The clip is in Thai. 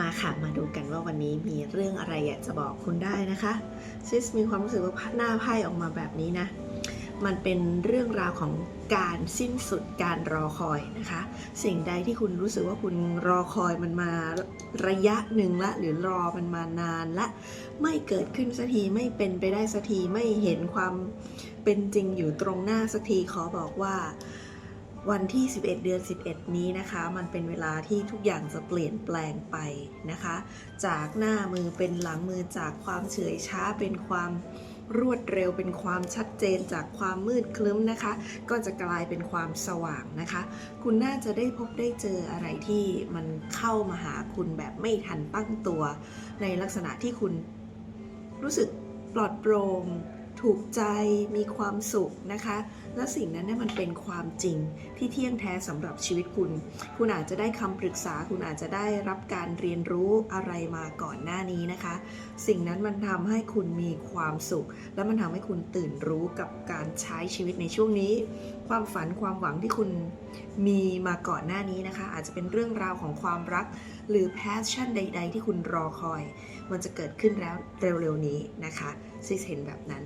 มาค่ะ มาดูกันว่าวันนี้มีเรื่องอะไรอยากจะบอกคุณได้นะคะซิสมีความรู้สึกว่าหน้าไพ่ออกมาแบบนี้นะ มันเป็นเรื่องราวของการสิ้นสุดการรอคอยนะคะ สิ่งใดที่คุณรู้สึกว่าคุณรอคอยมันมาระยะหนึ่งละ หรือรอมันมานานละ ไม่เกิดขึ้นสักทีไม่เป็นไปได้สักทีไม่เห็นความเป็นจริงอยู่ตรงหน้าสักทีขอบอกว่า วันที่ 11 เดือน 11 นี้นะคะ มันเป็นเวลาที่ทุกอย่างจะเปลี่ยนแปลงไปนะคะ จากหน้ามือเป็นหลังมือจากความเฉยช้าเป็นความรวดเร็วเป็นความชัดเจนจากความมืดคลึ้มนะคะ ก็จะกลายเป็นความสว่างนะคะ คุณน่าจะได้พบได้เจออะไรที่มันเข้ามาหาคุณแบบไม่ทันตั้งตัว ในลักษณะที่คุณรู้สึกปลอดโปร่ง ถูกใจมีความสุขนะคะ และสิ่งนั้นเนี่ยมันเป็นความจริงที่เที่ยงแท้สำหรับชีวิตคุณ คุณอาจจะได้คำปรึกษา คุณอาจจะได้รับการเรียนรู้อะไรมาก่อนหน้านี้นะคะ สิ่งนั้นมันทำให้คุณมีความสุข และมันทำให้คุณตื่นรู้กับการใช้ชีวิตในช่วงนี้ ความฝันความหวังที่คุณมีมาก่อนหน้านี้นะคะ อาจจะเป็นเรื่องราวของความรัก หรือ passion ใด ๆ ที่คุณรอคอย มันจะเกิดขึ้นแล้วเร็วๆนี้นะคะซิสเห็นแบบนั้น